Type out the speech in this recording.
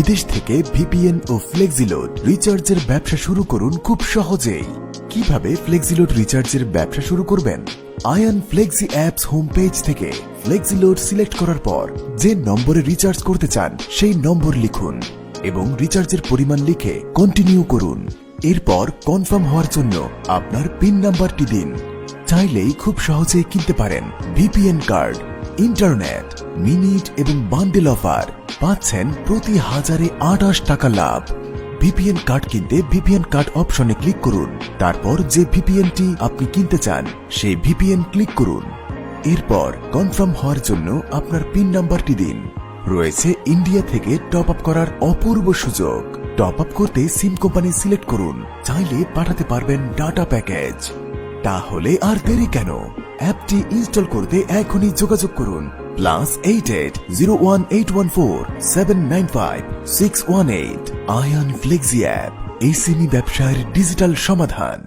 বিদেশ থেকে ভিপিএন ও ফ্লেক্সিলোড রিচার্জের ব্যবসা শুরু করুন খুব সহজেই। কীভাবে ফ্লেক্সিলোড রিচার্জের ব্যবসা শুরু করবেন? Ayan flexi apps home page থেকে ফ্লেক্সিলোড সিলেক্ট করার পর যে নম্বরে রিচার্জ করতে চান, সেই নম্বর লিখুন এবং রিচার্জের পরিমাণ লিখে কন্টিনিউ করুন। এরপর কনফার্ম হওয়ার জন্য আপনার পিন নাম্বারটি দিন। চাইলেই খুব সহজেই কিনতে পারেন ভিপিএন কার্ড ইন্টারনেট, মিনিট এবং বান্ডেল অফার পাচ্ছেন প্রতি হাজারে আটাশ টাকা লাভ। ভিপিএন কার্ড কিনতে ভিপিএন কার্ড অপশনে ক্লিক করুন। তারপর যে ভিপিএনটি আপনি কিনতে চান, সেই ভিপিএন ক্লিক করুন। এরপর কনফার্ম হওয়ার জন্য আপনার পিন নাম্বারটি দিন। রয়েছে ইন্ডিয়া থেকে টপ আপ করার অপূর্ব সুযোগ। টপ আপ করতে সিম কোম্পানি সিলেক্ট করুন। চাইলে পাঠাতে পারবেন ডাটা প্যাকেজ। তাহলে আর দেরি কেন? অ্যাপটি ইনস্টল করতে এখনই যোগাযোগ করুন। Plus eight eight zero one eight one four seven nine five six one eight. Ayan flexi app এই সিমি ব্যবসার ডিজিটাল সমাধান।